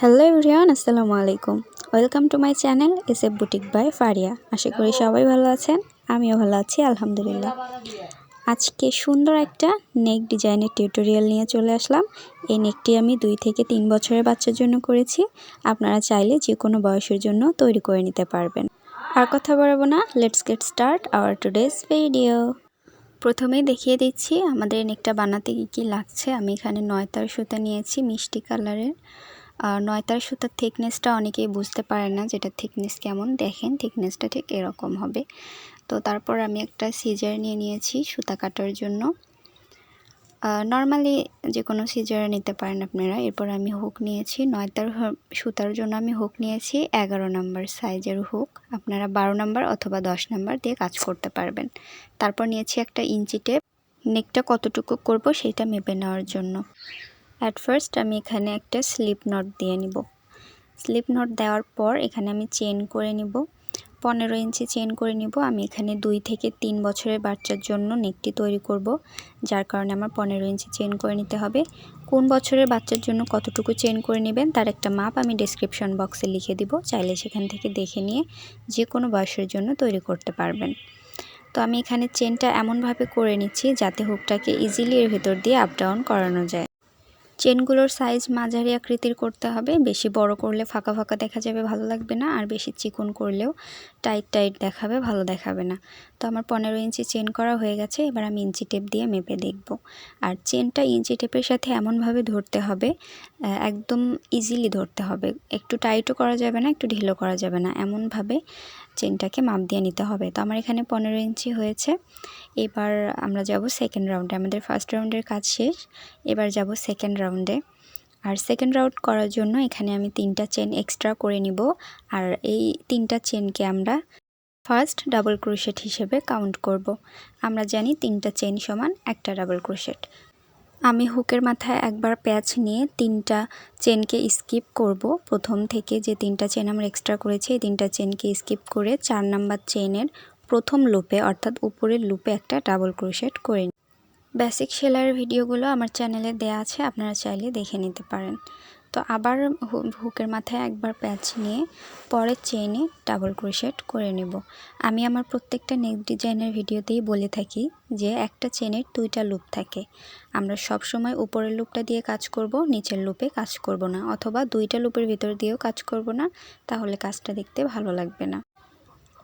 Hello everyone আসসালামু আলাইকুম। Welcome to my channel S F boutique by Faria আশা করি সবাই ভালো আছেন, আমিও ভালো আছি, আলহামদুলিল্লাহ। আজকে সুন্দর একটা নেক ডিজাইনের টিউটোরিয়াল নিয়ে চলে আসলাম। এই নেকটি আমি দুই থেকে তিন বছরের বাচ্চার জন্য করেছি। আপনারা চাইলে যে কোনো বয়সের জন্য তৈরি করে নিতে পারবেন। আর কথা বাড়াবো না let's get start our today's video প্রথমেই দেখিয়ে দিচ্ছি আমাদের নেকটা বানাতে কী কী লাগছে। আমি এখানে নয়তার সুতা নিয়েছি, মিষ্টি কালারের আর নয়তার সুতার থিকনেসটা অনেকেই বুঝতে পারে না যেটা থিকনেস কেমন। দেখেন থিকনেসটা ঠিক এরকম হবে। তো তারপর আমি একটা সিজার নিয়ে নিয়েছি সুতা কাটার জন্য। নর্মালি যে কোনো সিজার নিতে পারেন আপনারা। এরপর আমি হুক নিয়েছি। নয়তার সুতার জন্য আমি হুক নিয়েছি এগারো নাম্বার সাইজের হুক আপনারা বারো নাম্বার অথবা দশ নাম্বার দিয়ে কাজ করতে পারবেন। তারপর নিয়েছি একটা ইঞ্চি টেপ নেকটা কতটুকু করব সেটা মেপে নেওয়ার জন্য। অ্যাট ফার্স্ট আমি এখানে একটা স্লিপ নট দিয়ে নিব। স্লিপ নট দেওয়ার পর এখানে আমি চেন করে নিব। পনেরো ইঞ্চি চেন করে নিব। আমি এখানে দুই থেকে তিন বছরের বাচ্চার জন্য নেকটি তৈরি করব, যার কারণে আমার পনেরো ইঞ্চি চেন করে নিতে হবে। কোন বছরের বাচ্চার জন্য কতটুকু চেন করে নেবেন তার একটা মাপ আমি ডিসক্রিপশন বক্সে লিখে দিব। চাইলে সেখান থেকে দেখে নিয়ে যে কোনো বয়সের জন্য তৈরি করতে পারবেন। তো আমি এখানে চেনটা এমনভাবে করে নিচ্ছি যাতে হুকটাকে ইজিলি এর ভেতর দিয়ে আপ ডাউন করানো যায়। চেনগুলোর সাইজ মাঝারি আকৃতির করতে হবে। বেশি বড় করলে ফাঁকা ফাঁকা দেখা যাবে, ভালো লাগবে না। আর বেশি চিকন করলেও টাইট টাইট দেখাবে, ভালো দেখাবে না। তো আমার পনেরো ইঞ্চি চেন করা হয়ে গেছে। এবার আমি ইঞ্চি টেপ দিয়ে মেপে দেখব। আর চেনটা ইঞ্চি টেপের সাথে এমনভাবে ধরতে হবে একদম ইজিলি ধরতে হবে। একটু টাইটও করা যাবে না, একটু ঢিলও করা যাবে না। এমনভাবে চেনটাকে মাপ দিয়ে নিতে হবে। তো আমার এখানে পনেরো ইঞ্চি হয়েছে। এবার আমরা যাব সেকেন্ড রাউন্ডে আমাদের ফার্স্ট রাউন্ডের কাজ শেষ। এবার যাব সেকেন্ড রাউন্ডে আর সেকেন্ড রাউন্ড করার জন্য এখানে আমি তিনটা চেন এক্সট্রা করে নিব। আর এই তিনটা চেনকে আমরা ফার্স্ট ডাবল ক্রোশেট হিসেবে কাউন্ট করব। আমরা জানি তিনটা চেন সমান একটা ডাবল ক্রোশেট আমি হুকের মাথায় একবার প্যাচ নিয়ে তিনটা চেনকে স্কিপ করব। প্রথম থেকে যে তিনটা চেন আমরা এক্সট্রা করেছি, এই তিনটা চেনকে স্কিপ করে চার নাম্বার চেনের প্রথম লুপে অর্থাৎ উপরের লুপে একটা ডাবল ক্রোশেট করে নিই। বেসিক সেলাইয়ের ভিডিওগুলো আমার চ্যানেলে দেয়া আছে, আপনারা চাইলে দেখে নিতে পারেন। তো আবার হুকের মাথায় একবার প্যাচ নিয়ে পরের চেইনে ডাবল ক্রোশেট করে নেব। আমি আমার প্রত্যেকটা নেক ডিজাইনের ভিডিওতেই বলে থাকি যে একটা চেনের দুইটা লুপ থাকে। আমরা সব সময় উপরের লুপটা দিয়ে কাজ করব, নিচের লুপে কাজ করব না, অথবা দুইটা লুপের ভিতর দিয়েও কাজ করব না, তাহলে কাজটা দেখতে ভালো লাগবে না।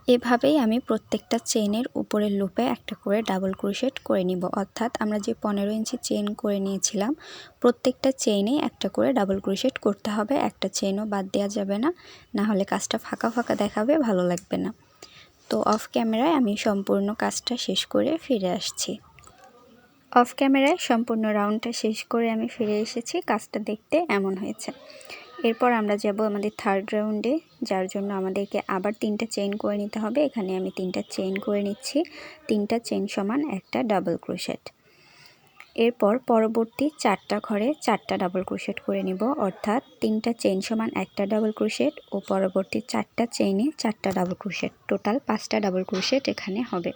এভাবেই আমি প্রত্যেকটা চেনের উপরের লুপে একটা করে ডাবল ক্রোশেট করে নিব। অর্থাৎ আমরা যে পনেরো ইঞ্চি চেন করে নিয়েছিলাম, প্রত্যেকটা চেইনে একটা করে ডাবল ক্রোশেট করতে হবে। একটা চেনও বাদ দেওয়া যাবে না না হলে কাজটা ফাঁকা ফাঁকা দেখাবে, ভালো লাগবে না। তো অফ ক্যামেরায় আমি সম্পূর্ণ কাজটা শেষ করে ফিরে আসছি। অফ ক্যামেরায় সম্পূর্ণ রাউন্ডটা শেষ করে আমি ফিরে এসেছি। কাজটা দেখতে এমন হয়েছে। এরপর আমরা যাব আমাদের থার্ড রাউন্ডে যার জন্য আমাদেরকে আবার তিনটা চেইন করে নিতে হবে। এখানে আমি তিনটা চেইন করে নিচ্ছি। তিনটা চেইন সমান একটা ডাবল ক্রোশেট এরপর পরবর্তী চারটা ঘরে চারটা ডাবল ক্রোশেট করে নিব। অর্থাৎ তিনটা চেইন সমান একটা ডাবল ক্রোশেট ও পরবর্তী চারটা চেইনে চারটা ডাবল ক্রোশেট টোটাল পাঁচটা ডাবল ক্রোশেট এখানে হবে।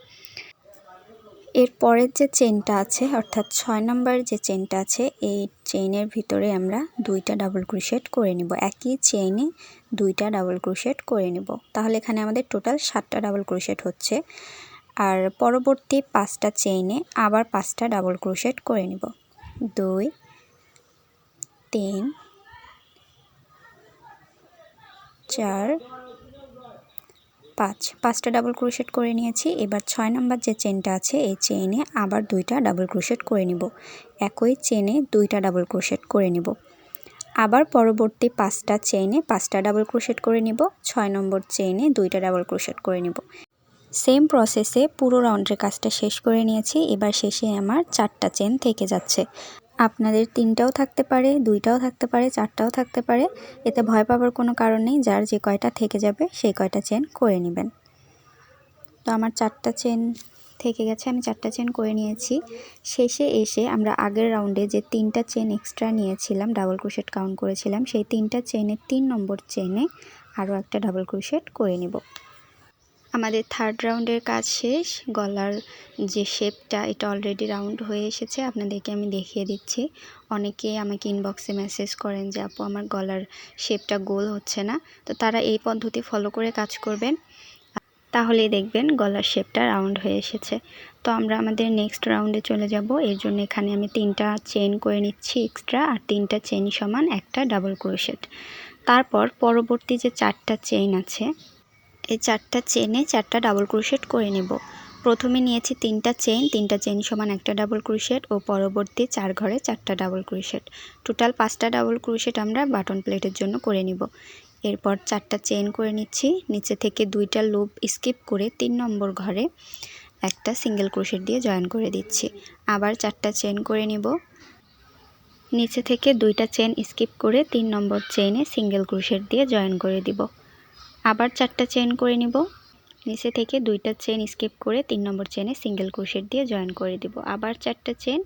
এর পরের যে চেনটা আছে, অর্থাৎ ছয় নম্বর যে চেনটা আছে, এই চেইনের ভিতরে আমরা দুইটা ডাবল ক্রুশেট করে নিব। একই চেইনে দুইটা ডাবল ক্রুশেট করে নিব। তাহলে এখানে আমাদের টোটাল সাতটা ডাবল ক্রুশেট হচ্ছে। আর পরবর্তী পাঁচটা চেইনে আবার পাঁচটা ডাবল ক্রুশেট করে নিব। দুই, তিন, চার পাঁচ। পাঁচটা ডাবল ক্রোশেট করে নিয়েছি। এবার ছয় নম্বর যে চেনটা আছে, এই চেইনে আবার দুইটা ডাবল ক্রোশেট করে নিব। একই চেনে দুইটা ডাবল ক্রোশেট করে নিব। আবার পরবর্তী পাঁচটা চেইনে পাঁচটা ডাবল ক্রোশেট করে নিব। ছয় নম্বর চেইনে দুইটা ডাবল ক্রোশেট করে নিব। সেম প্রসেসে পুরো রাউন্ডের কাজটা শেষ করে নিয়েছি। এবার শেষে আমার চারটা চেন থেকে যাচ্ছে। আপনাদের তিনটাও থাকতে পারে, দুইটাও থাকতে পারে, চারটাও থাকতে পারে। এতে ভয় পাবার কোনো কারণ নেই, যার যে কয়টা থেকে যাবে সেই কয়টা চেন করে নেবেন। তো আমার চারটা চেন থেকে গেছে, আমি চারটা চেন করে নিয়েছি। শেষে এসে আমরা আগের রাউন্ডে যে তিনটা চেন এক্সট্রা নিয়েছিলাম ডাবল ক্রোশেট কাউন্ট করেছিলাম, সেই তিনটা চেনের তিন নম্বর চেনে আরও একটা ডাবল ক্রোশেট করে নিব। আমাদের থার্ড রাউন্ডের কাজ শেষ। গলার যে শেপটা এটা অলরেডি রাউন্ড হয়ে এসেছে। আপনাদেরকে আমি দেখিয়ে দিচ্ছি। অনেকে আমাকে ইনবক্সে মেসেজ করেন যে, আপু, আমার গলার শেপটা গোল হচ্ছে না। তো তারা এই পদ্ধতি ফলো করে কাজ করবেন। তাহলেই দেখবেন গলার শেপটা রাউন্ড হয়ে এসেছে। তো আমরা আমাদের নেক্সট রাউন্ডে চলে যাব। এর জন্য এখানে আমি তিনটা চেন করে নিচ্ছি এক্সট্রা আর তিনটা চেন সমান একটা ডাবল ক্রোশেট তারপর পরবর্তী যে চারটা চেন আছে এই চারটা চেনে চারটা ডাবল ক্রোশেট করে নেব। প্রথমে নিয়েছি তিনটা চেন তিনটা চেন সমান একটা ডাবল ক্রোশেট ও পরবর্তী চার ঘরে চারটা ডাবল ক্রোশেট টোটাল পাঁচটা ডাবল ক্রোশেট আমরা বাটন প্লেটের জন্য করে নিব। এরপর চারটা চেন করে নিচ্ছি, নিচে থেকে দুইটা লুপ স্কিপ করে তিন নম্বর ঘরে একটা সিঙ্গেল ক্রোশেট দিয়ে জয়েন করে দিচ্ছি। আবার চারটা চেন করে নিব। নিচে থেকে দুইটা চেন স্কিপ করে তিন নম্বর চেনে সিঙ্গেল ক্রোশেট দিয়ে জয়েন করে দিব। আবার চারটা চেন করে নিব। নিচে থেকে দুইটা চেন স্কিপ করে তিন নম্বর চেনে সিঙ্গেল ক্রোশেট দিয়ে জয়েন করে দিব। আবার চারটা চেন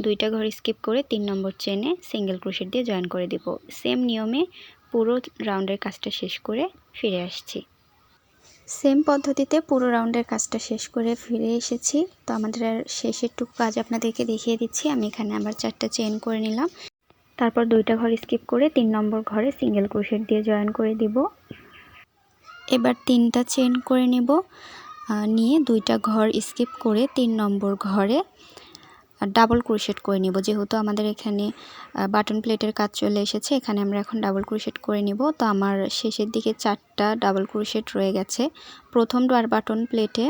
দুইটা ঘর স্কিপ করে তিন নম্বর চেনে সিঙ্গেল ক্রোশেট দিয়ে জয়েন করে দিব। সেম নিয়মে পুরো রাউন্ডের কাজটা শেষ করে ফিরে আসছি। সেম পদ্ধতিতে পুরো রাউন্ডের কাজটা শেষ করে ফিরে এসেছি। তো আমাদের আর শেষের টুক কাজ আপনাদেরকে দেখিয়ে দিচ্ছি। আমি এখানে আবার চারটা চেন করে নিলাম। তারপর দুইটা ঘর স্কিপ করে তিন নম্বর ঘরে সিঙ্গেল ক্রোশেট দিয়ে জয়েন করে দিব। এবার তিনটা চেন করে নেব। নিয়ে দুইটা ঘর স্কিপ করে তিন নম্বর ঘরে ডাবল ক্রোশেট করে নিব। যেহেতু আমাদের এখানে বাটন প্লেটের কাজ চলে এসেছে, এখানে আমরা এখন ডাবল ক্রোশেট করে নিব। তো আমার শেষের দিকে চারটা ডাবল ক্রোশেট রয়ে গেছে। প্রথম ডোয়ার বাটন প্লেটে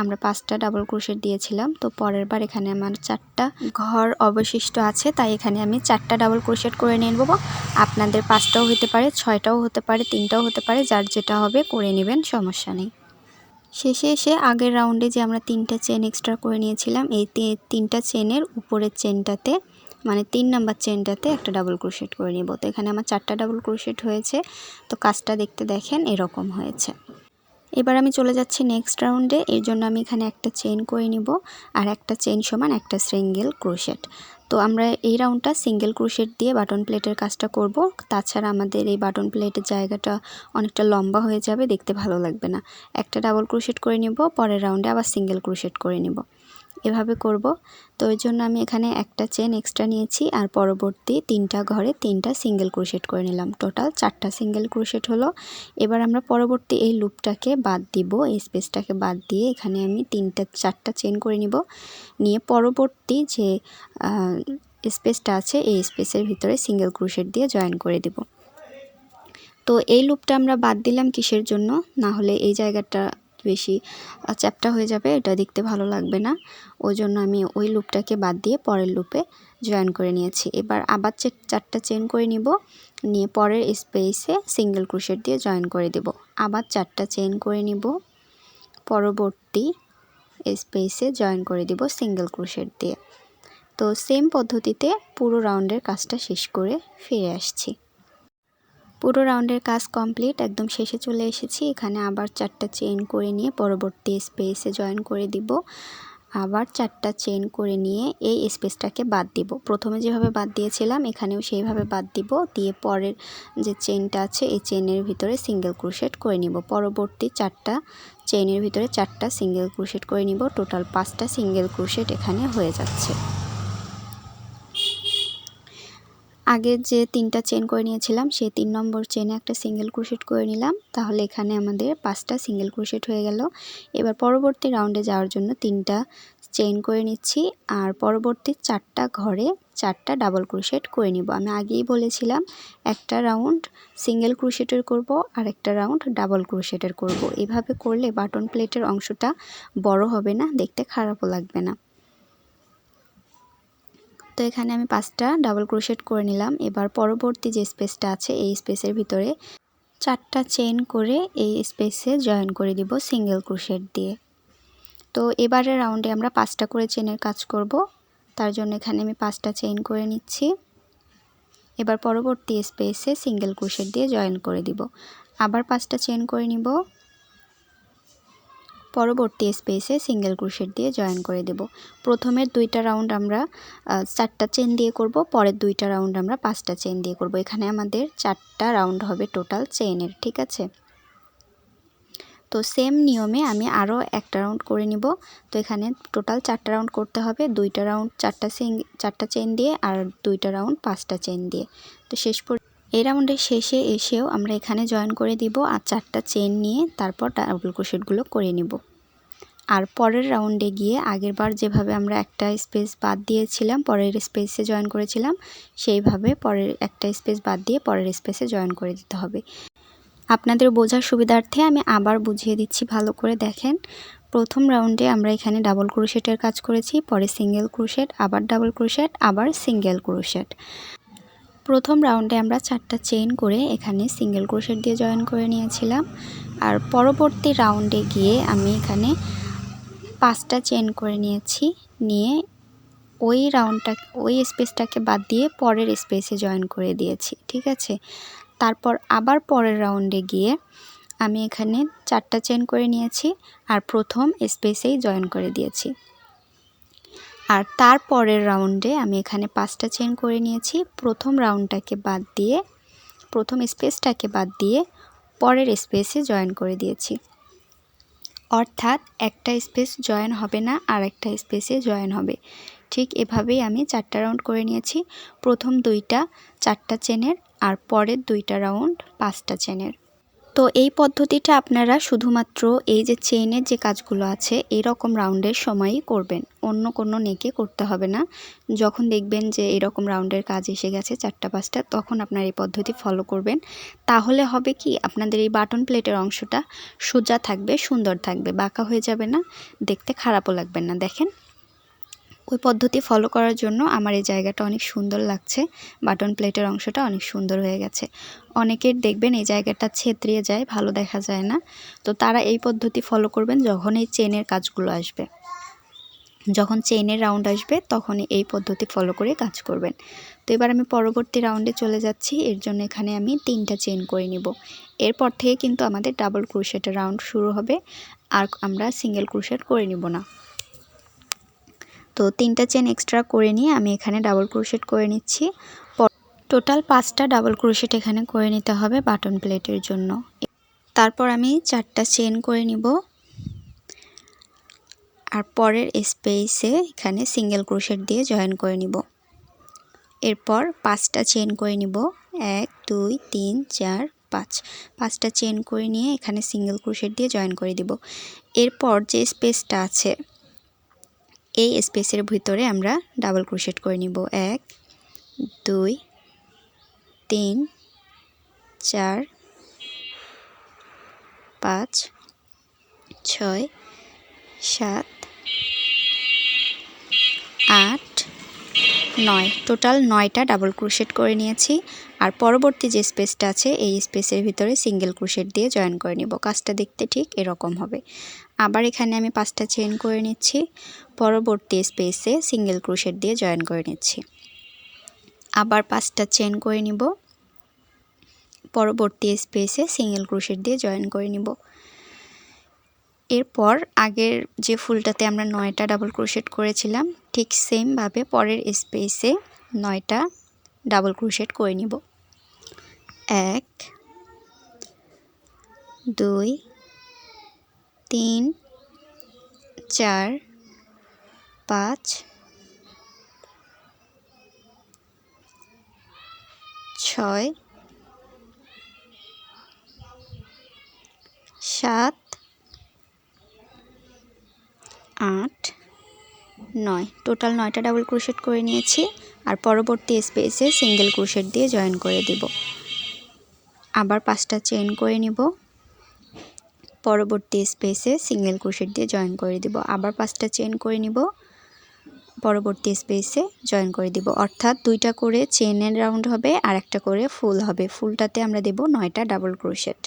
আমরা পাঁচটা ডাবল ক্রোশেট দিয়েছিলাম। তো পরের বার এখানে আমার চারটা ঘর অবশিষ্ট আছে, তাই এখানে আমি চারটা ডাবল ক্রোশেট করে নেব। আপনাদের পাঁচটাও হতে পারে, ছয়টাও হতে পারে, তিনটাও হতে পারে, যার যেটা হবে করে নেবেন, সমস্যা নেই। শেষে এসে আগের রাউন্ডে যে আমরা তিনটা চেন এক্সট্রা করে নিয়েছিলাম, এই তিনটা চেনের উপরের চেনটাতে মানে তিন নাম্বার চেনটাতে একটা ডাবল ক্রোশেট করে নিব। তো এখানে আমার চারটা ডাবল ক্রোশেট হয়েছে। তো কাজটা দেখতে দেখেন, এরকম হয়েছে। এবার আমি চলে যাচ্ছি নেক্সট রাউন্ডে এর জন্য আমি এখানে একটা চেন করে নিব, আর একটা চেন সমান একটা সিঙ্গেল ক্রোশেট তো আমরা এই রাউন্ডটা সিঙ্গেল ক্রোশেট দিয়ে বাটন প্লেটের কাজটা করব। তাছাড়া আমাদের এই বাটন প্লেটের জায়গাটা অনেকটা লম্বা হয়ে যাবে, দেখতে ভালো লাগবে না। একটা ডাবল ক্রুশেট করে নেব, পরের রাউন্ডে আবার সিঙ্গেল ক্রুশেট করে নিব। এভাবে করব। তো ওই জন্য আমি এখানে একটা চেন এক্সট্রা নিয়েছি আর পরবর্তী তিনটা ঘরে তিনটা সিঙ্গেল ক্রোশেট করে নিলাম। টোটাল চারটা সিঙ্গেল ক্রোশেট হলো। এবার আমরা পরবর্তী এই লুপটাকে বাদ দিব। এই স্পেসটাকে বাদ দিয়ে এখানে আমি তিনটা, চারটা চেন করে নিব। নিয়ে পরবর্তী যে স্পেসটা আছে, এই স্পেসের ভিতরে সিঙ্গেল ক্রোশেট দিয়ে জয়েন করে দিব। তো এই লুপটা আমরা বাদ দিলাম কিসের জন্য? না হলে এই জায়গাটা বেশি চ্যাপটা হয়ে যাবে, এটা দেখতে ভালো লাগবে না। ওই জন্য আমি ওই লুপটাকে বাদ দিয়ে পরের লুপে জয়েন করে নিয়েছি। এবার আবার চেক চারটা চেন করে নিব, নিয়ে পরের স্পেসে সিঙ্গেল ক্রোশেট দিয়ে জয়েন করে দেব। আবার চারটা চেন করে নিব, পরবর্তী স্পেসে জয়েন করে দিব সিঙ্গেল ক্রোশেট দিয়ে। তো সেম পদ্ধতিতে পুরো রাউন্ডের কাজটা শেষ করে ফিরে আসছি। পুরো রাউন্ডের কাজ কমপ্লিট, একদম শেষে চলে এসেছি। এখানে আবার চারটা চেন করে নিয়ে পরবর্তী স্পেসে জয়েন করে দিব। আবার চারটা চেন করে নিয়ে এই স্পেসটাকে বাদ দিব। প্রথমে যেভাবে বাদ দিয়েছিলাম, এখানেও সেইভাবে বাদ দিব। দিয়ে পরের যে চেনটা আছে, এই চেনের ভিতরে সিঙ্গেল ক্রুশেট করে নিব। পরবর্তী চারটা চেনের ভিতরে চারটা সিঙ্গেল ক্রুশেট করে নিব। টোটাল পাঁচটা সিঙ্গেল ক্রুশেট এখানে হয়ে যাচ্ছে। আগে যে তিনটা চেন করে নিয়েছিলাম, সেই তিন নম্বর চেনে একটা সিঙ্গেল ক্রোশেট করে নিলাম। তাহলে এখানে আমাদের পাঁচটা সিঙ্গেল ক্রোশেট হয়ে গেল। এবার পরবর্তী রাউন্ডে যাওয়ার জন্য তিনটা চেন করে নিচ্ছি। আর পরবর্তী চারটা ঘরে চারটা ডাবল ক্রোশেট করে নিব। আমি আগেই বলেছিলাম, একটা রাউন্ড সিঙ্গেল ক্রোশেটের করব, আর একটা রাউন্ড ডাবল ক্রোশেটের করব। এভাবে করলে বাটন প্লেটের অংশটা বড় হবে না, দেখতে খারাপও লাগবে না। তো এখানে আমি পাঁচটা ডাবল ক্রোশেট করে নিলাম। এবার পরবর্তী যে স্পেসটা আছে, এই স্পেসের ভিতরে চারটা চেন করে এই স্পেসে জয়েন করে দিব সিঙ্গেল ক্রোশেট দিয়ে। তো এবারের রাউন্ডে আমরা পাঁচটা করে চেনের কাজ করব। তার জন্য এখানে আমি পাঁচটা চেন করে নিচ্ছি। এবার পরবর্তী স্পেসে সিঙ্গেল ক্রোশেট দিয়ে জয়েন করে দিব। আবার পাঁচটা চেন করে নিব। পরবর্তী স্পেসে সিঙ্গেল ক্রোশেট দিয়ে জয়েন করে দেব। প্রথমের দুইটা রাউন্ড আমরা চারটা চেন দিয়ে করব, পরের দুইটা রাউন্ড আমরা পাঁচটা চেন দিয়ে করব। এখানে আমাদের চারটা রাউন্ড হবে টোটাল চেনের ঠিক আছে? তো সেম নিয়মে আমি আরও একটা রাউন্ড করে নিব। তো এখানে টোটাল চারটা রাউন্ড করতে হবে, দুইটা রাউন্ড চারটা সিং চারটা চেন দিয়ে আর দুইটা রাউন্ড পাঁচটা চেন দিয়ে। তো শেষ পর এই রাউন্ডের শেষে এসেও আমরা এখানে জয়েন করে দিব আর চারটা চেন নিয়ে তারপর ডাবল ক্রোশেটগুলো করে নিব। আর পরের রাউন্ডে গিয়ে আগেরবার যেভাবে আমরা একটা স্পেস বাদ দিয়েছিলাম, পরের স্পেসে জয়েন করেছিলাম, সেইভাবে পরের একটা স্পেস বাদ দিয়ে পরের স্পেসে জয়েন করে দিতে হবে। আপনাদের বোঝার সুবিধার্থে আমি আবার বুঝিয়ে দিচ্ছি ভালো করে, দেখেন। প্রথম রাউন্ডে আমরা এখানে ডাবল ক্রোশেটের কাজ করেছি, পরে সিঙ্গেল ক্রোশেট আবার ডাবল ক্রোশেট আবার সিঙ্গেল ক্রোশেট প্রথম রাউন্ডে আমরা চারটা চেইন করে এখানে সিঙ্গেল ক্রোশেট দিয়ে জয়েন করে নিয়েছিলাম। আর পরবর্তী রাউন্ডে গিয়ে আমি এখানে পাঁচটা চেন করে নিয়েছি। নিয়ে ওই রাউন্ডটা, ওই স্পেসটাকে বাদ দিয়ে পরের স্পেসে জয়েন করে দিয়েছি, ঠিক আছে? তারপর আবার পরের রাউন্ডে গিয়ে আমি এখানে চারটা চেন করে নিয়েছি আর প্রথম স্পেসেই জয়েন করে দিয়েছি। আর তার পরের রাউন্ডে আমি এখানে পাঁচটা চেন করে নিয়েছি। প্রথম রাউন্ডটাকে বাদ দিয়ে, প্রথম স্পেসটাকে বাদ দিয়ে পরের স্পেসে জয়েন করে দিয়েছি। অর্থাৎ একটা স্পেস জয়েন হবে না, আর একটা স্পেসে জয়েন হবে। ঠিক এভাবেই আমি চারটা রাউন্ড করে নিয়েছি। প্রথম দুইটা চারটা চেনের আর পরের দুইটা রাউন্ড পাঁচটা চেনের তো এই পদ্ধতিটা আপনারা শুধুমাত্র এই যে চেইনের যে কাজগুলো আছে এই রকম রাউন্ডের সময়ই করবেন। অন্য কোনো নেকে করতে হবে না। যখন দেখবেন যে এরকম রাউন্ডের কাজ এসে গেছে চারটা, পাঁচটা, তখন আপনার এই পদ্ধতি ফলো করবেন। তাহলে হবে কি, আপনাদের এই বাটন প্লেটের অংশটা সোজা থাকবে, সুন্দর থাকবে, বাঁকা হয়ে যাবে না, দেখতে খারাপও লাগবে না। দেখেন ওই পদ্ধতি ফলো করার জন্য আমার এই জায়গাটা অনেক সুন্দর লাগছে। বাটন প্লেটের অংশটা অনেক সুন্দর হয়ে গেছে। অনেকের দেখবেন এই জায়গাটা ছেত্রিয়ে যায়, ভালো দেখা যায় না। তো তারা এই পদ্ধতি ফলো করবেন যখন এই চেনের কাজগুলো আসবে। যখন চেইনের রাউন্ড আসবে তখন এই পদ্ধতি ফলো করে কাজ করবেন। তো এবার আমি পরবর্তী রাউন্ডে চলে যাচ্ছি। এর জন্য এখানে আমি তিনটা চেন করে নিব। এরপর থেকে কিন্তু আমাদের ডাবল ক্রুশেটের রাউন্ড শুরু হবে। আর আমরা সিঙ্গেল ক্রুশেট করে নিব না। তো তিনটা চেন এক্সট্রা করে নিয়ে আমি এখানে ডাবল ক্রোশেট করে নিচ্ছি। টোটাল পাঁচটা ডাবল ক্রোশেট এখানে করে নিতে হবে বাটন প্লেটের জন্য। তারপর আমি চারটা চেন করে নিব। আর পরের স্পেসে এখানে সিঙ্গেল ক্রোশেট দিয়ে জয়েন করে নিব। এরপর পাঁচটা চেন করে নিব। এক, দুই, তিন, চার, পাঁচ। পাঁচটা চেন করে নিয়ে এখানে সিঙ্গেল ক্রোশেট দিয়ে জয়েন করে দিব। এরপর যে স্পেসটা আছে এই স্পেসের ভিতরে আমরা ডাবল ক্রোশেট করে নিব। এক, দুই, তিন, চার, পাঁচ, ছয়, সাত, আট, নয়। টোটাল নয়টা ডাবল ক্রোশেট করে নিয়েছি। আর পরবর্তী যে স্পেসটা আছে, এই স্পেসের ভিতরে সিঙ্গেল ক্রোশেট দিয়ে জয়েন করে নিব। কাজটা দেখতে ঠিক এরকম হবে। আবার এখানে আমি পাঁচটা চেন করে নিচ্ছি। পরবর্তী স্পেসে সিঙ্গেল ক্রোশেট দিয়ে জয়েন করে নিচ্ছি। আবার পাঁচটা চেন করে নিব। পরবর্তী স্পেসে সিঙ্গেল ক্রোশেট দিয়ে জয়েন করে নিব। এরপর আগের যে ফুলটাতে আমরা নয়টা ডাবল ক্রোশেট করেছিলাম, ঠিক সেমভাবে পরের স্পেসে নয়টা ডাবল ক্রোশেট করে নিব। এক, দুই তিন, চার, পাঁচ, ছয়, সাত, আট, নয়। টোটাল নয়টা ডাবল ক্রোশেট করে নিয়েছি আর পরবর্তী স্পেসে সিঙ্গেল ক্রোশেট দিয়ে জয়েন করে দিব। আবার পাঁচটা চেন করে নিব। পরবর্তী স্পেসে সিঙ্গেল ক্রোশেট দিয়ে জয়েন করে দিব। আবার পাঁচটা চেন করে নিব। পরবর্তী স্পেসে জয়েন করে দিব। অর্থাৎ দুইটা করে চেনের রাউন্ড হবে, আর একটা করে ফুল হবে। ফুলটাতে আমরা দেব নয়টা ডাবল ক্রোশেট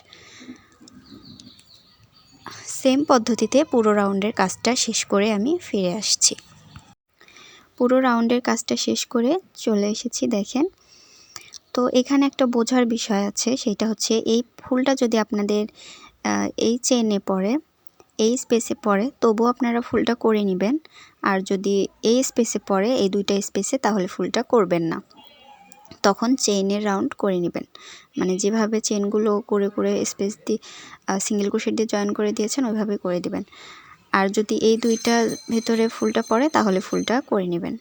সেম পদ্ধতিতে পুরো রাউন্ডের কাজটা শেষ করে আমি ফিরে আসছি। পুরো রাউন্ডের কাজটা শেষ করে চলে এসেছি, দেখেন। তো এখানে একটা বোঝার বিষয় আছে, সেটা হচ্ছে এই ফুলটা যদি আপনাদের এই চেনে পড়ে, এই স্পেসে পড়ে তবু আপনারা ফুলটা করে নেবেন। আর যদি এই স্পেসে পড়ে, এই দুইটা স্পেসে তাহলে ফুলটা করবেন না। তখন চেইনের রাউন্ড করে নেবেন। মানে যেভাবে চেনগুলো করে করে স্পেস দিয়ে সিঙ্গেল ক্রোশেট দিয়ে জয়েন করে দিয়েছেন, ওইভাবে করে দিবেন। আর যদি এই দুইটা ভেতরে ফুলটা পড়ে, তাহলে ফুলটা করে নেবেন।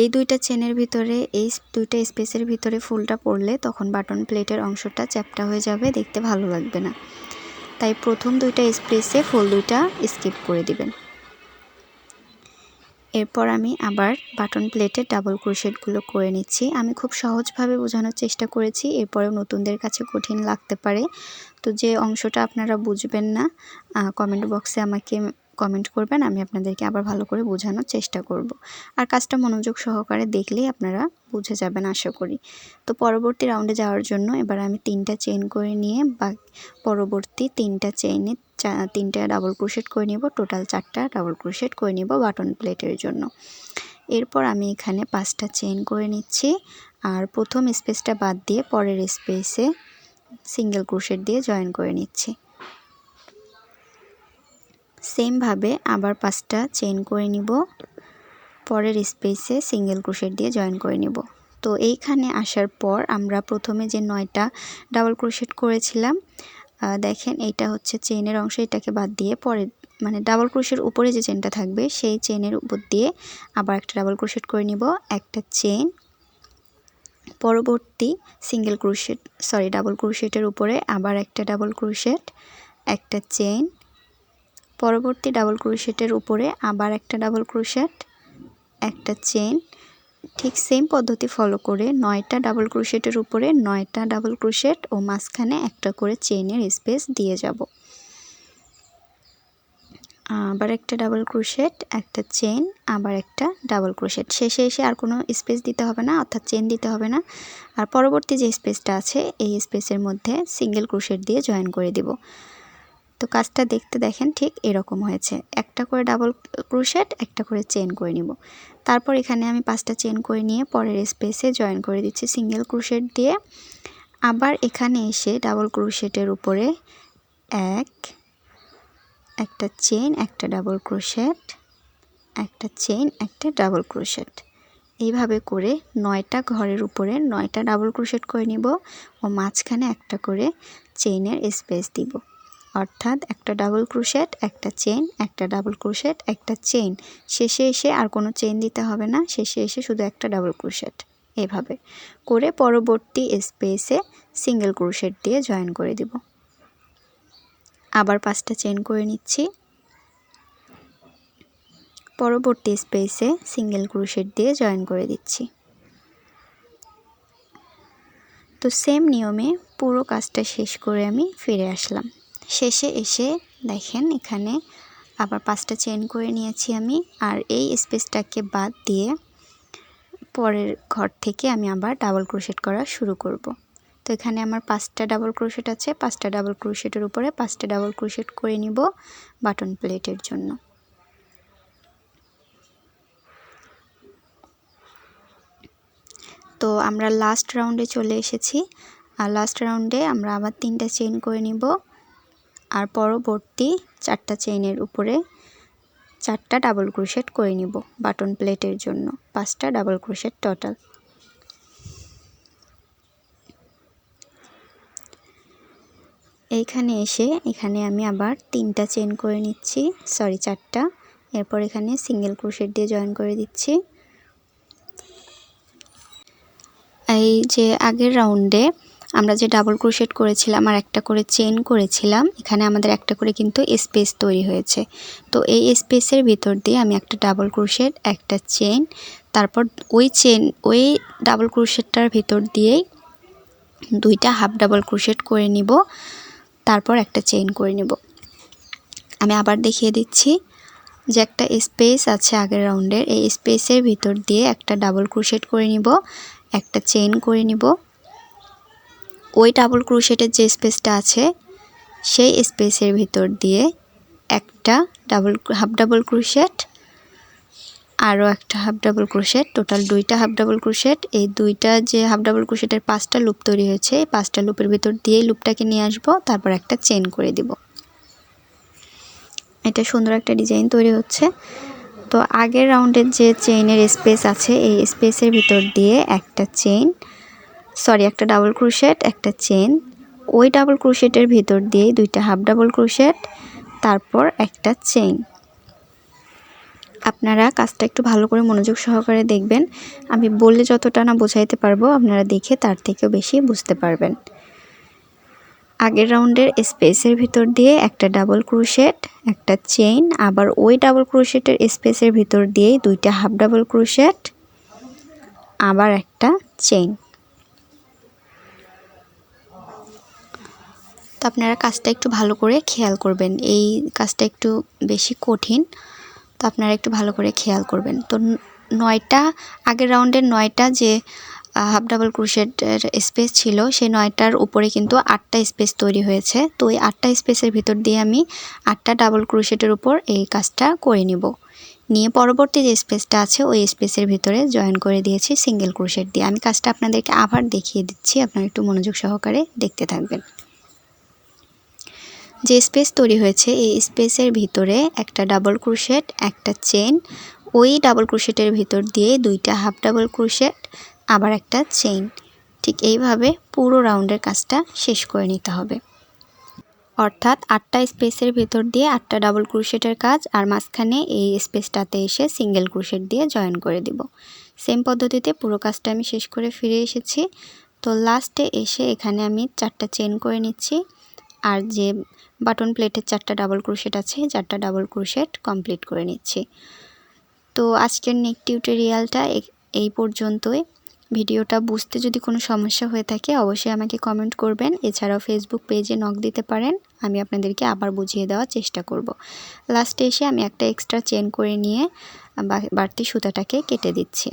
এই দুইটা চেনের ভিতরে, এই দুইটা স্পেসের ভিতরে ফুলটা পড়লে তখন বাটন প্লেটের অংশটা চ্যাপটা হয়ে যাবে, দেখতে ভালো লাগবে না। তাই প্রথম দুইটা স্পেসে ফুল দুইটা স্কিপ করে দিবেন। এরপর আমি আবার বাটন প্লেটে ডাবল ক্রোশেটগুলো করে নিচ্ছি। আমি খুব সহজভাবে বোঝানোর চেষ্টা করেছি, এরপরেও নতুনদের কাছে কঠিন লাগতে পারে। তো যে অংশটা আপনারা বুঝবেন না কমেন্ট বক্সে আমাকে কমেন্ট করবেন, আমি আপনাদেরকে আবার ভালো করে বোঝানোর চেষ্টা করব। আর কাজটা মনোযোগ সহকারে দেখলেই আপনারা বুঝে যাবেন আশা করি। তো পরবর্তী রাউন্ডে যাওয়ার জন্য এবার আমি তিনটা চেন করে নিয়ে বা পরবর্তী তিনটা চেইনে তিনটা ডাবল ক্রোশেট করে নিব টোটাল চারটা ডাবল ক্রোশেট করে নিব বাটন প্লেটের জন্য। এরপর আমি এখানে পাঁচটা চেন করে নিচ্ছি, আর প্রথম স্পেসটা বাদ দিয়ে পরের স্পেসে সিঙ্গেল ক্রোশেট দিয়ে জয়েন করে নিচ্ছি। সেমভাবে আবার পাঁচটা চেন করে নিব। পরের স্পেসে সিঙ্গেল ক্রোশেট দিয়ে জয়েন করে নিব। তো এইখানে আসার পর আমরা প্রথমে যে নয়টা ডাবল ক্রোশেট করেছিলাম দেখেন এইটা হচ্ছে চেনের অংশ, এটাকে বাদ দিয়ে পরে মানে ডাবল ক্রোশের উপরে যে চেনটা থাকবে, সেই চেনের উপর দিয়ে আবার একটা ডাবল ক্রোশেট করে নিব, একটা চেন পরবর্তী সিঙ্গেল ক্রোশেট, সরি, ডাবল ক্রোশেটের উপরে আবার একটা ডাবল ক্রোশেট, একটা চেন পরবর্তী ডাবল ক্রোশেটের উপরে আবার একটা ডাবল ক্রোশেট, একটা চেন ঠিক সেম পদ্ধতি ফলো করে নয়টা ডাবল ক্রোশেটের উপরে নয়টা ডাবল ক্রোশেট ও মাঝখানে একটা করে চেনের স্পেস দিয়ে যাব। আবার একটা ডাবল ক্রোশেট, একটা চেন আবার একটা ডাবল ক্রোশেট। শেষে এসে আর কোনো স্পেস দিতে হবে না, অর্থাৎ চেন দিতে হবে না। আর পরবর্তী যে স্পেসটা আছে, এই স্পেসের মধ্যে সিঙ্গেল ক্রোশেট দিয়ে জয়েন করে দিব। তো কাজটা দেখতে দেখেন ঠিক এরকম হয়েছে। একটা করে ডাবল ক্রোশেট একটা করে চেন করে নিব। তারপর এখানে আমি পাঁচটা চেন করে নিয়ে পরের স্পেসে জয়েন করে দিচ্ছি সিঙ্গেল ক্রোশেট দিয়ে। আবার এখানে এসে ডাবল ক্রোশেটের উপরে এক, একটা চেন একটা ডাবল ক্রোশেট একটা চেন একটা ডাবল ক্রোশেট এইভাবে করে নয়টা ঘরের উপরে নয়টা ডাবল ক্রোশেট করে নিব ও মাঝখানে একটা করে চেইনের স্পেস দিব। অর্থাৎ একটা ডাবল ক্রোশেট একটা চেন একটা ডাবল ক্রোশেট একটা চেন শেষে এসে আর কোনো চেন দিতে হবে না, শেষে এসে শুধু একটা ডাবল ক্রোশেট এভাবে করে পরবর্তী স্পেসে সিঙ্গেল ক্রোশেট দিয়ে জয়েন করে দিব। আবার পাঁচটা চেন করে নিচ্ছি। পরবর্তী স্পেসে সিঙ্গেল ক্রোশেট দিয়ে জয়েন করে দিচ্ছি। তো সেম নিয়মে পুরো কাজটা শেষ করে আমি ফিরে আসলাম। শেষে এসে দেখেন এখানে আবার পাঁচটা চেন করে নিয়েছি আমি। আর এই স্পেসটাকে বাদ দিয়ে পরের ঘর থেকে আমি আবার ডাবল ক্রোশেট করা শুরু করব। তো এখানে আমার পাঁচটা ডাবল ক্রোশেট আছে। পাঁচটা ডাবল ক্রোশেটের উপরে পাঁচটা ডাবল ক্রোশেট করে নিব বাটন প্লেটের জন্য। তো আমরা লাস্ট রাউন্ডে চলে এসেছি। আর লাস্ট রাউন্ডে আমরা আবার তিনটা চেন করে নিব। আর পরবর্তী চারটা চেইনের উপরে চারটা ডাবল ক্রোশেট করে নিব বাটন প্লেটের জন্য। পাঁচটা ডাবল ক্রোশেট টোটাল এইখানে এসে এখানে আমি আবার তিনটা চেন করে নিচ্ছি। সরি চারটা। এরপর এখানে সিঙ্গেল ক্রোশেট দিয়ে জয়েন করে দিচ্ছি। এই যে আগের রাউন্ডে আমরা যে ডাবল ক্রোশেট করেছিলাম আর একটা করে চেন করেছিলাম, এখানে আমাদের একটা করে কিন্তু স্পেস তৈরি হয়েছে। তো এই স্পেসের ভিতর দিয়ে আমি একটা ডাবল ক্রোশেট একটা চেন তারপর ওই চেন ওই ডাবল ক্রোশেটটার ভিতর দিয়েই দুইটা হাফ ডাবল ক্রোশেট করে নিব, তারপর একটা চেন করে নিব। আমি আবার দেখিয়ে দিচ্ছি যে একটা স্পেস আছে আগের রাউন্ডের এই স্পেসের ভিতর দিয়ে একটা ডাবল ক্রোশেট করে নিব, একটা চেন করে নিব। ওই ডাবল ক্রোশেটের যে স্পেসটা আছে, সেই স্পেসের ভিতর দিয়ে একটা ডাবল হাফ ডাবল ক্রোশেট আরও একটা হাফ ডাবল ক্রোশেট টোটাল দুইটা হাফ ডাবল ক্রোশেট এই দুইটা যে হাফ ডাবল ক্রোশেটের পাঁচটা লুপ তৈরি হয়েছে, এই পাঁচটা লুপের ভিতর দিয়ে লুপটাকে নিয়ে আসব, তারপর একটা চেন করে দিব। এটা সুন্দর একটা ডিজাইন তৈরি হচ্ছে। তো আগের রাউন্ডের যে চেইনের স্পেস আছে, এই স্পেসের ভিতর দিয়ে একটা চেইন সরি, একটা ডাবল ক্রুশেট একটা চেন ওই ডাবল ক্রুশেটের ভিতর দিয়ে দুইটা হাফ ডাবল ক্রুশেট তারপর একটা চেইন আপনারা কাজটা একটু ভালো করে মনোযোগ সহকারে দেখবেন। আমি বললে যতটা না বোঝাইতে পারব, আপনারা দেখে তার থেকেও বেশি বুঝতে পারবেন। আগের রাউন্ডের স্পেসের ভিতর দিয়ে একটা ডাবল ক্রুশেট একটা চেইন আবার ওই ডাবল ক্রুশেটের স্পেসের ভিতর দিয়েই দুইটা হাফ ডাবল ক্রুশেট আবার একটা চেইন তো আপনারা কাজটা একটু ভালো করে খেয়াল করবেন। এই কাজটা একটু বেশি কঠিন, তো আপনারা একটু ভালো করে খেয়াল করবেন। তো নয়টা, আগের রাউন্ডের নয়টা যে হাফ ডাবল ক্রুশেটের স্পেস ছিল, সেই নয়টার উপরে কিন্তু আটটা স্পেস তৈরি হয়েছে। তো ওই আটটা স্পেসের ভিতর দিয়ে আমি আটটা ডাবল ক্রুশেটের উপর এই কাজটা করে নিব। নিয়ে পরবর্তী যে স্পেসটা আছে, ওই স্পেসের ভিতরে জয়েন করে দিয়েছি সিঙ্গেল ক্রুশেট দিয়ে। আমি কাজটা আপনাদেরকে আবার দেখিয়ে দিচ্ছি, আপনারা একটু মনোযোগ সহকারে দেখতে থাকবেন। যে স্পেস তৈরি হয়েছে, এই স্পেসের ভিতরে একটা ডাবল ক্রুশেট, একটা চেন ওই ডাবল ক্রুশেটের ভিতর দিয়ে দুইটা হাফ ডাবল ক্রুশেট, আবার একটা চেইন। ঠিক এইভাবে পুরো রাউন্ডের কাজটা শেষ করে নিতে হবে। অর্থাৎ আটটা স্পেসের ভিতর দিয়ে আটটা ডাবল ক্রুশেটের কাজ, আর মাঝখানে এই স্পেসটাতে এসে সিঙ্গেল ক্রুশেট দিয়ে জয়েন করে দিব। সেম পদ্ধতিতে পুরো কাজটা আমি শেষ করে ফিরে এসেছি। তো লাস্টে এসে এখানে আমি চারটা চেন করে নিচ্ছি। আর যে বাটন প্লেটের চারটা ডাবল ক্রুশেট আছে, চারটা ডাবল ক্রুশেট কমপ্লিট করে নিচ্ছি। তো আজকের নেক টিউটোরিয়ালটা এই পর্যন্তই। ভিডিওটা বুঝতে যদি কোনো সমস্যা হয়ে থাকে, অবশ্যই আমাকে কমেন্ট করবেন। এছাড়াও ফেসবুক পেজে নক দিতে পারেন, আমি আপনাদেরকে আবার বুঝিয়ে দেওয়ার চেষ্টা করব। লাস্টে এসে আমি একটা এক্সট্রা চেন করে নিয়ে বাড়তি সুতাটাকে কেটে দিচ্ছি।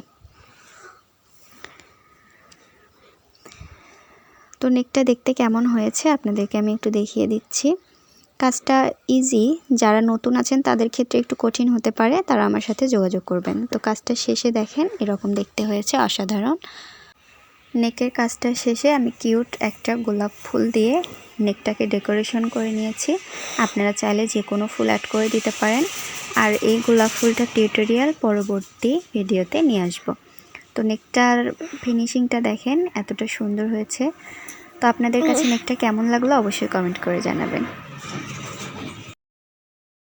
তো নেকটা দেখতে কেমন হয়েছে, আপনাদেরকে আমি একটু দেখিয়ে দিচ্ছি। কাজটা ইজি যারা নতুন আছেন তাদের ক্ষেত্রে একটু কঠিন হতে পারে। তারা আমার সাথে যোগাযোগ করবেন। তো কাজটা শেষে দেখেন এরকম দেখতে হয়েছে অসাধারণ। নেকের কাজটা শেষে আমি কিউট একটা গোলাপ ফুল দিয়ে নেকটাকে ডেকোরেশন করে নিয়েছি। আপনারা চাইলে যে কোনো ফুল অ্যাড করে দিতে পারেন। আর এই গোলাপ ফুলটা টিউটোরিয়াল পরবর্তী ভিডিওতে নিয়ে আসব। তো নেকটার ফিনিশিংটা দেখেন এতটা সুন্দর হয়েছে। তো আপনাদের কাছে নেকটা কেমন লাগল অবশ্যই কমেন্ট করে জানাবেন।